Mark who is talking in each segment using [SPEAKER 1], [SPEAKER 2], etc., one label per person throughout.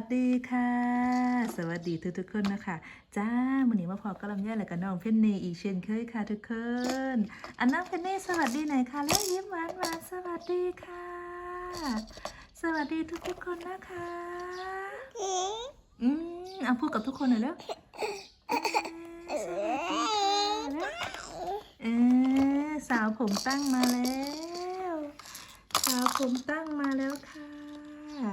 [SPEAKER 1] วัสดีค่ะ สวัสดีทุกทุกๆคนนะคะ จ้าวันนี้มาพอกับลำไยและกับน้องเพนเนอีกเช่นเคยค่ะทุกคน อันน้องเพนเน่สวัสดีหน่อยค่ะแล้วยิ้มหวานหวานๆสวัสดีค่ะ สวัสดีทุกทุกๆคนนะคะอืมเอาพูดกับทุกคนหน่อยแล้วเอ่อสวัสดีค่ะแล้วเออสาวผมตั้งมาแล้ว สาวผมตั้งมาแล้วค่ะนี่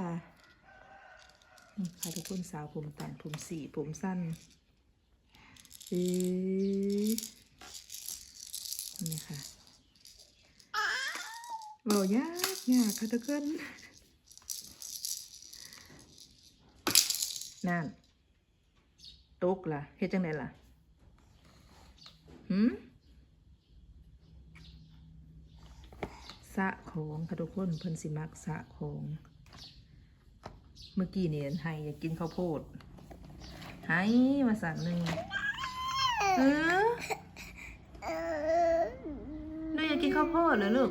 [SPEAKER 1] ค่ะทุกคนสาวผมตั้งผมสีผมสั้นเออนี่ค่ะโอ้ยากยากค่ะทุกคนนั่นตกล่ะเฮ็ดจังไดล่ะหืมสะของค่ะทุกคนเพิ่นสิมักสะของ เมื่อกี้เนี่ยให้อยากกินข้าวโพดให้มาสั่นหนึ่งเออหนูอยากกินข้าวโพดเหรอลูก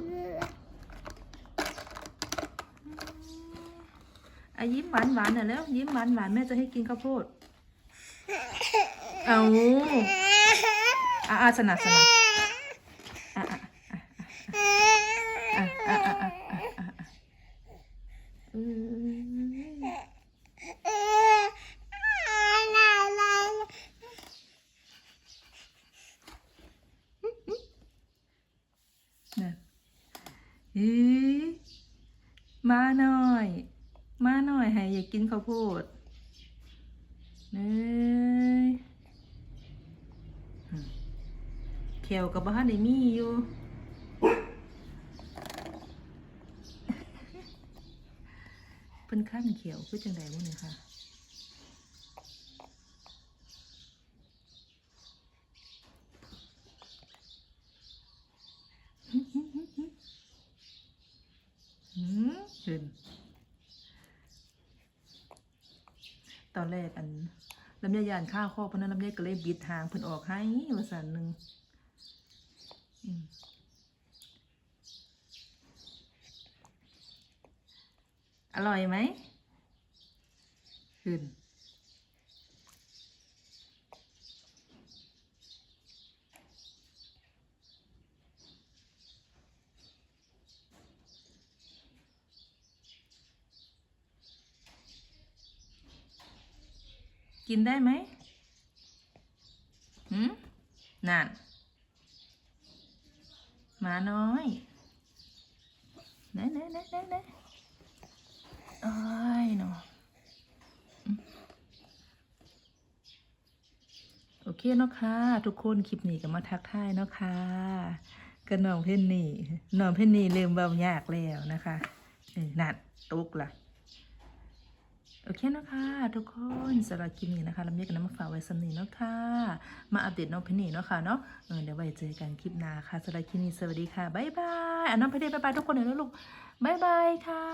[SPEAKER 1] อะยิ้มหวานหวานๆหน่อยแล้ว ยิ้มหวานหวานๆแม่จะให้กินข้าวโพด เอาอะอะสนับสนับ น่ะอีมาหน่อย มาหน่อยให้อยากกินข้าวโพดเอ้ยอืมแขวกับบ้านได้มีอยู่เพิ่นขั้นเขียวคือจังไดบ่เนี่ยค่ะ อืมเห็นตอนแรกอันลำไยยานข้าวข้อเพราะนั้นลำไยก็เลยบิดหางเพิ่นออกให้ว่าสันหนึ่งอืมอร่อยไหม ขึ้น กินได้ไหมหืมนั่นหมาน้อยไหนไหนไหนไหนไหนเอ้ยเนอโอเคเนาะค่ะ ทุกคนคลิปนี้ก็มาทักทายเนาะค่ะก็น้องเพนนี่น้องเพนนี่เริ่มเบายากแล้วนะคะนั่นตุกล่ะ โอเคเนาะคะทุกคนสำหรับคลิปนี้นะคะลำเยกันน้ำมาฝากไว้สำนีเนาะค่ะ มาอัปเดตน้องเพนนี่เนาะค่ะเนาะเออเดี๋ยวไว้เจอกันคลิปหน้าค่ะสำหรับคลิปนี้สวัสดีค่ะบ๊ายบายอะน้องเพนนี่บ๊ายบายทุกคนเลยนะลูกบ๊ายบายค่ะ